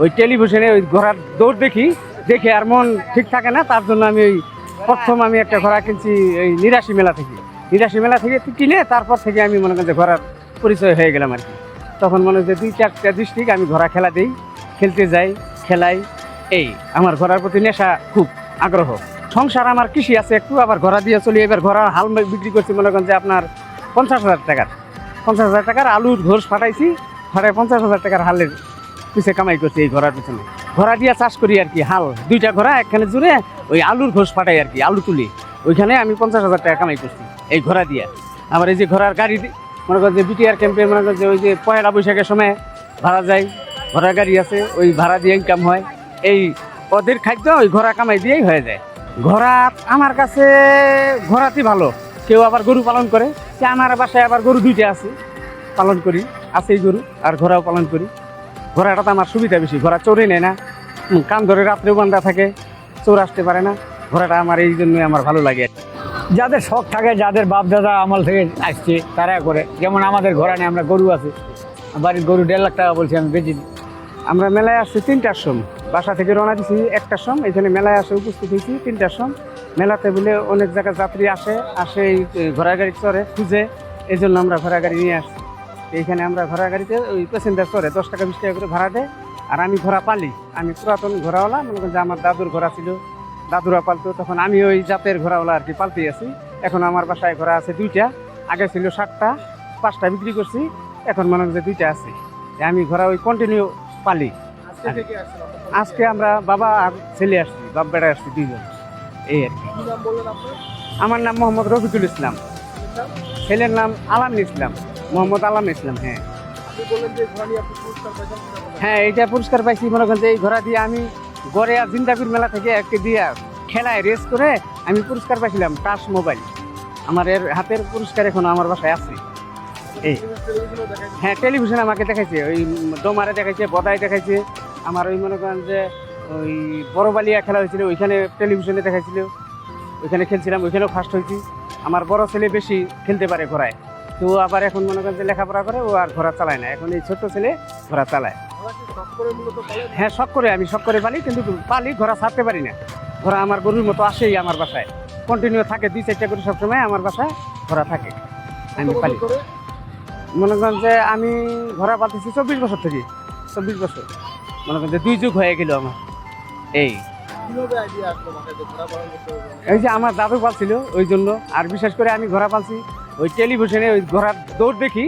ওই টেলিভিশনে ওই ঘোড়ার দৌড় দেখি, দেখে আর মন ঠিক থাকে না, তার জন্য আমি ওই প্রথম আমি একটা ঘোড়া কিনছি ওই নিরাশি মেলা থেকে। নিরাশি মেলা থেকে কিনে তারপর থেকে আমি মনে করেন যে ঘোড়ার পরিচয় হয়ে গেলাম আর কি। তখন মনে হচ্ছে দুই চারটা ডিস্ট্রিক্ট আমি ঘোড়া খেলা দিই, খেলতে যাই, খেলাই। এই আমার ঘোড়ার প্রতি নেশা খুব আগ্রহ। সংসার আমার কৃষি আছে একটু, আবার ঘোড়া দিয়ে চলি, এবার ঘোড়ার হাল বিক্রি করছি মনে করেন যে আপনার পঞ্চাশ হাজার টাকার। পঞ্চাশ হাজার টাকার আলুর ঘোষ ফাটাইছি ফাটাই পঞ্চাশ হাজার টাকার হালের পিছে কামাই করছি এই ঘোড়ার পিছনে। ঘোড়া দিয়ে চাষ করি আর কি, হাল। দুইটা ঘোড়া একখানে জুড়ে ওই আলুর ঘোষ ফাটাই আর কি, আলু তুলি। ওইখানে আমি পঞ্চাশ হাজার টাকা কামাই করছি এই ঘোড়া দিয়ে। আবার এই যে ঘোড়ার গাড়ি মনে করেন যে বিটিআর ক্যাম্পে মনে করেন যে ওই যে পয়লা বৈশাখের সময় ভাড়া যায়, ঘোড়া গাড়ি আছে, ওই ভাড়া দিয়ে ইনকাম হয়। এই ওদের খাদ্য ওই ঘোড়া কামাই দিয়েই হয়ে যায়। ঘোড়া আমার কাছে ঘোড়াতেই ভালো। কেউ আবার গরু পালন করে, সে আমার বাসায় আবার গরু দুইটা আছে, পালন করি, আছেই গরু, আর ঘোড়াও পালন করি। ঘোড়াটা তো আমার সুবিধা বেশি ঘোড়া চড়ে নেয় না। কান ধরে রাত্রেও বান্ধা থাকে চোর আসতে পারে না। ঘোড়াটা আমার এই জন্যই আমার ভালো লাগে। যাদের শখ থাকে যাদের বাপ দাদা আমল থেকে আসছে তারা করে। যেমন আমাদের ঘোড়া নেই আমরা গরু আছে। বাড়ির গরু দেড় লাখ টাকা বলছি আমি বেচি। দিই। আমরা মেলায় আসছি তিনটার সময় বাসা থেকে রওনা দিছি একটার সময় এখানে মেলায় আসে উপস্থিত হয়েছি তিনটার সময় মেলাতে বলে অনেক জায়গায় যাত্রী আসে আসে এই ঘোড়া গাড়ি চড়ে খুঁজে। এই জন্য আমরা ঘোড়া গাড়ি নিয়ে আসছি। এইখানে আমরা ঘোড়া গাড়িতে ওই প্যাসেঞ্জার চড়ে দশ টাকা বিশ টাকা করে ভাড়া দেয়। আর আমি ঘোড়া পালি। আমি পুরাতন ঘোড়াওয়ালা মনে করেন যে আমার দাদুর ঘোড়া ছিল দাদুরা পালতো তখন আমি ওই জাতের ঘোড়াওয়ালা আর কি পালতেই আছি। এখন আমার বাসায় ঘোড়া আছে দুইটা আগে ছিল সাতটা পাঁচটা বিক্রি করছি এখন মনে করেন যে দুইটা আছে। আমি ঘোড়া ওই কন্টিনিউ পালি। আজকে আমরা বাবা আর ছেলে আসছি বাপ বেড়া আসছি দুইজন। এই আর কি। আমার নাম মোহাম্মদ রফিকুল ইসলাম। ছেলের নাম আলাম ইসলাম। মোহাম্মদ আলাম ইসলাম হ্যাঁ। হ্যাঁ এইটা পুরস্কার পাইছি মনে করেন যে এই ঘোড়া দিয়ে আমি গড়ে আর জিন্দাপুর মেলা থেকে একটি দিয়ে খেলায় রেস করে আমি পুরস্কার পাইছিলাম টাচ মোবাইল আমার এর হাতের পুরস্কার এখন আমার বাসায় আছে। এই। হ্যাঁ টেলিভিশন আমাকে দেখাইছে ওই ডোমারে দেখাইছে বদায় দেখাইছে। আমার ওই মনে করেন যে ওই বড়বালিয়া খেলা হয়েছিল ওইখানে টেলিভিশনে দেখাইছিল। ওইখানে খেলছিলাম ওইখানেও ফার্স্ট হয়েছি। আমার বড় ছেলে বেশি খেলতে পারে ঘোড়ায়। তো আবার এখন মনে করেন যে লেখাপড়া করে ও আর ঘোড়া চালায় না। এখন এই ছোট্ট ছেলে ঘোড়া চালায়। হ্যাঁ শখ করে আমি শখ করে পালি কিন্তু পালি ঘোড়া ছাড়তে পারি না। ঘোড়া আমার গরুর মতো আসেই আমার বাসায়। কন্টিনিউ থাকে দুই চারটা করে সবসময় আমার বাসায় ঘোড়া থাকে। আমি পালি। মনে করেন যে আমি ঘোড়া পালতেছি চব্বিশ বছর থেকে। চব্বিশ বছর। মনে করেন যে দুই যুগ হয়ে গেল আমার। এই। এই যে আমার দাদু পালছিল ওই জন্য। আর বিশেষ করে আমি ঘোড়া পালছি। ওই টেলিভিশনে ওই ঘোড়ার দৌড় দেখি।